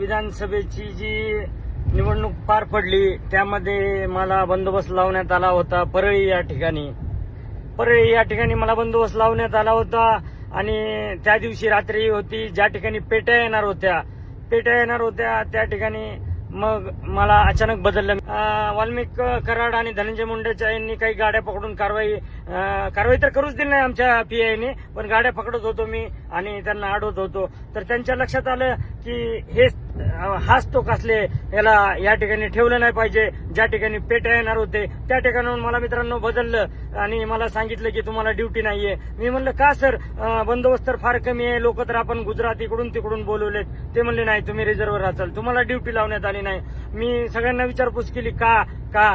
विधानसभेची जी निवडणूक पार पडली त्यामध्ये मला बंदोबस्त लावण्यात आला होता परळी या ठिकाणी. परळी या ठिकाणी मला बंदोबस्त लावण्यात आला होता आणि त्या दिवशी रात्री होती ज्या ठिकाणी पेट्या येणार होत्या. पेट्या येणार होत्या त्या ठिकाणी मग मला अचानक बदललं. वाल्मिक कराड आणि धनंजय मुंडेच्या यांनी काही गाड्या पकडून कारवाई कारवाई तर करूच दिली नाही आमच्या पीआयने पण गाड्या पकडत होतो मी आणि त्यांना अडवत होतो. तर त्यांच्या लक्षात आलं की हे हाच तो कसले याला या ठिकाणी ठेवलं नाही पाहिजे ज्या ठिकाणी पेट्या येणार होते त्या ठिकाणाहून मला मित्रांनो बदललं आणि मला सांगितलं की तुम्हाला ड्युटी नाहीये. मी म्हणलं का सर? बंदोबस्त तर फार कमी आहे लोक तर आपण गुजरात इकडून तिकडून बोलवलेत. ते म्हणले नाही तुम्ही रिझर्व्हर असाल तुम्हाला ड्युटी लावण्यात आली नाही. मी सगळ्यांना विचारपूस केली का? का?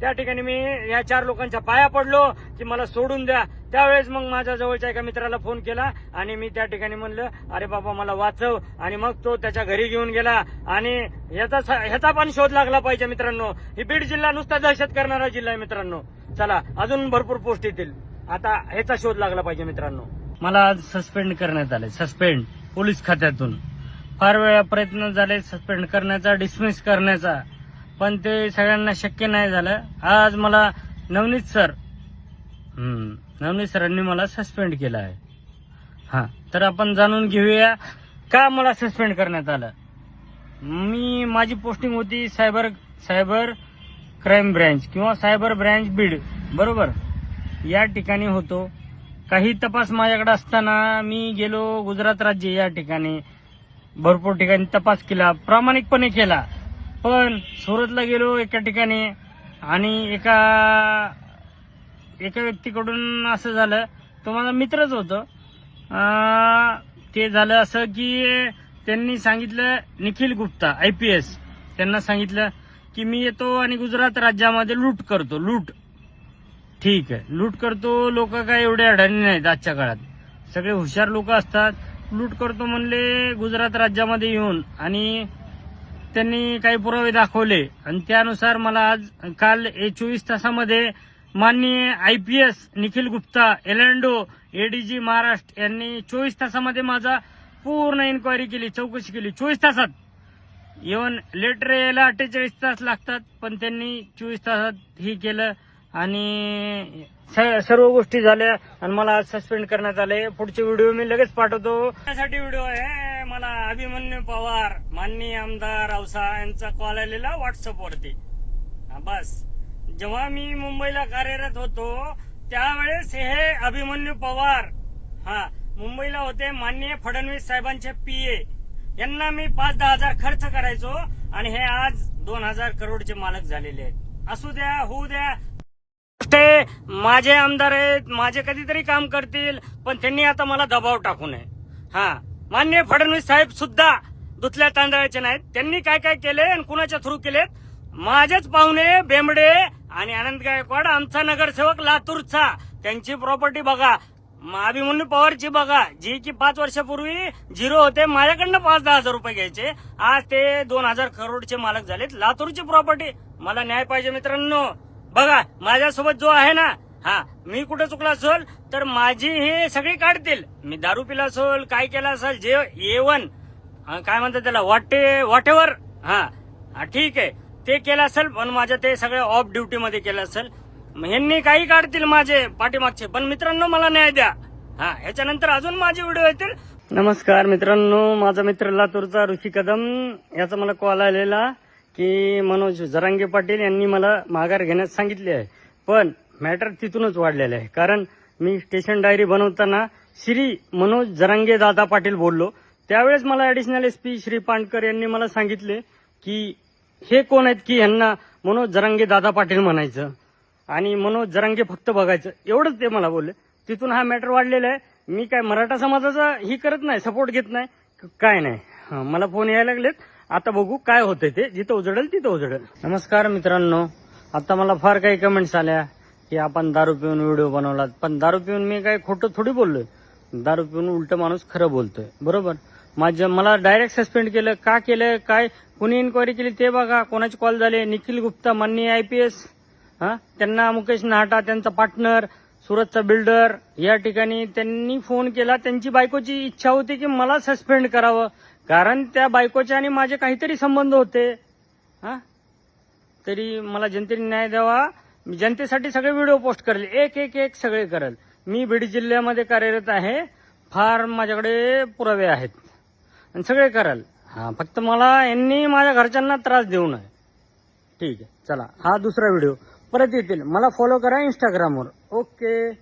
त्या ठिकाणी मी या चार लोकांच्या पाया पडलो की मला सोडून द्या. त्यावेळेस मग माझ्या जवळच्या एका मित्राला फोन केला आणि मी त्या ठिकाणी म्हणलं अरे बाबा मला वाचव. आणि मग तो त्याच्या घरी घेऊन गेला. आणि ह्याचा स- ह्याचा पण शोध लागला पाहिजे मित्रांनो. ही बीड जिल्हा नुसता दहशत करणारा जिल्हा आहे मित्रांनो. चला अजून भरपूर पोस्ट येतील. आता ह्याचा शोध लागला पाहिजे मित्रांनो. मला सस्पेंड करण्यात आले. सस्पेंड पोलीस खात्यातून. फार वेळा प्रयत्न झाले सस्पेंड करण्याचा डिसमिस करण्याचा. पण ते सगळ्यांना शक्य नाही झालं. आज मला नवनीत सर नवनीत सरांनी मला सस्पेंड केलं आहे. हा तर आपण जाणून घेऊया का मला सस्पेंड करण्यात आलं. मी माझी पोस्टिंग होती सायबर सायबर क्राईम ब्रँच किंवा सायबर ब्रँच बीड बरोबर? या ठिकाणी होतो. काही तपास माझ्याकडे असताना मी गेलो गुजरात राज्य या ठिकाणी. भरपूर ठिकाणी तपास केला प्रामाणिकपणे केला. पण सुरतला गेलो एका ठिकाणी आणि एका एका व्यक्तीकडून असं झालं तो माझा मित्रच होतो. ते झालं असं की त्यांनी सांगितलं Nikhil Gupta I P S त्यांना सांगितलं की मी येतो आणि गुजरात राज्यामध्ये लूट करतो लूट. ठीक आहे लूट करतो लोक काय एवढे अडाणी नाहीत आजच्या काळात. सगळे हुशार लोक असतात. लूट करतो म्हणले गुजरात राज्यामध्ये येऊन. आणि त्यांनी काही पुरावे दाखवले. आणि त्यानुसार मला आज काल चोवीस तासामध्ये माननीय I P S Nikhil Gupta एलँडो ADG Maharashtra यांनी चोवीस तासामध्ये माझा पूर्ण इन्क्वायरी केली चौकशी केली. चोवीस तासात. इव्हन लेटर यायला अठ्ठेचाळीस तास लागतात पण त्यांनी चोवीस तासात ही केलं. आणि सर्व गोष्टी झाल्या आणि मला आज सस्पेंड करण्यात आले. पुढचे व्हिडिओ मी लगेच पाठवतो. त्यासाठी व्हिडिओ आहे. मला अभिमन्यू पवार माननीय आमदार औसा यांचा कॉल आलेला व्हॉट्सअप वरती. हा, बस. जेव्हा मी मुंबईला कार्यरत होतो त्यावेळेस हे अभिमन्यू पवार हा मुंबईला होते माननीय फडणवीस साहेबांचे पीए यांना मी पाच दहा हजार खर्च करायचो आणि हे आज दोन हजार करोडचे मालक झालेले आहेत. असू द्या होऊ द्या ते माझे आमदार आहेत माझे कधीतरी काम करतील पण त्यांनी आता मला दबाव टाकू नये. हा. मान्य फडणवीस साहेब सुद्धा दुधल्या तांदळाचे नाहीत. त्यांनी काय काय केले आणि कुणाच्या थ्रू केलेत? माझेच पाहुणे बेंबडे आणि आनंद गायकवाड आमचा नगरसेवक लातूरचा. त्यांची प्रॉपर्टी बघा. अभिमन्यू पवारची बघा. जी की पाच वर्षापूर्वी झिरो होते. माझ्याकडनं पाच दहा हजार रुपये घ्यायचे. आज ते दोन हजार करोडचे मालक झालेत. लातूरची प्रॉपर्टी मला न्याय पाहिजे मित्रांनो. बघा माझ्यासोबत जो आहे ना हा मी कुठे चुकला असेल तर माझी हे सगळी काढतील. मी दारू पिला असेल काय केला असेल जे एवन काय म्हणतात त्याला वाटे वॉटेवर हा हा, ठीक आहे. ते केलं असेल पण माझ्या ते सगळं ऑफ ड्युटी मध्ये केलं असेल. मग ह्यांनी काही काढतील माझे पाठीमागचे पण मित्रांनो मला न्याय द्या. हा ह्याच्यानंतर अजून माझे व्हिडिओ येतील. नमस्कार मित्रांनो माझा मित्र लातूरचा ऋषी कदम याचा मला कॉल आलेला. की मनोज जरांगे पाटील यांनी मला माघार घेण्यास सांगितले आहे. पण मॅटर तिथूनच वाढलेलं आहे. कारण मी स्टेशन डायरी बनवताना श्री मनोज जरांगे दादा पाटील बोललो. त्यावेळेस मला additional S P Shri Pandkar यांनी मला सांगितले की हे कोण आहेत की यांना मनोज जरांगे दादा पाटील म्हणायचं. आणि मनोज जरांगे फक्त बघायचं. एवढंच ते मला बोलले. तिथून हा मॅटर वाढलेला आहे. मी काय मराठा समाजाचा ही करत नाही सपोर्ट घेत नाही? काय नाही. मला फोन यायला लागलेत. आता बघू काय होतंय ते. जिथं उजडेल तिथं उजडेल. नमस्कार मित्रांनो. आता मला फार काही कमेंट्स आल्या की आपण दारू पिऊन व्हिडिओ बनवलात. पण दारू पिऊन मी काय खोटं थोडी बोललोय. दारू पिऊन उलट माणूस खरं बोलतोय. बरोबर? माझ्या मला डायरेक्ट सस्पेंड केलं. का केलं? काय? कुणी इन्क्वायरी केली ते बघा. कोणाचे कॉल झाले? निखिल गुप्ता माननीय आय पी एस हा? त्यांना मुकेश नाहटा त्यांचा पार्टनर सुरतचा बिल्डर या ठिकाणी त्यांनी फोन केला. त्यांची बायकोची इच्छा होती की मला सस्पेंड करावं. कारण त्या बायकोचे आणि माझे काहीतरी संबंध होते. हा? तरी मला जनतेने न्याय द्यावा. मी जनतेसाठी सगळे व्हिडिओ पोस्ट करेल. एक एक एक सगळे करेल. मी बीड जिल्ह्यामध्ये कार्यरत आहे. फार माझ्याकडे पुरावे आहेत. आणि सगळे कराल. हा फक्त मला यांनी माझ्या घरच्यांना त्रास देऊ नये. ठीक आहे. चला हा दुसरा व्हिडिओ. परत येतील. मला फॉलो करा इंस्टाग्रामवर ओके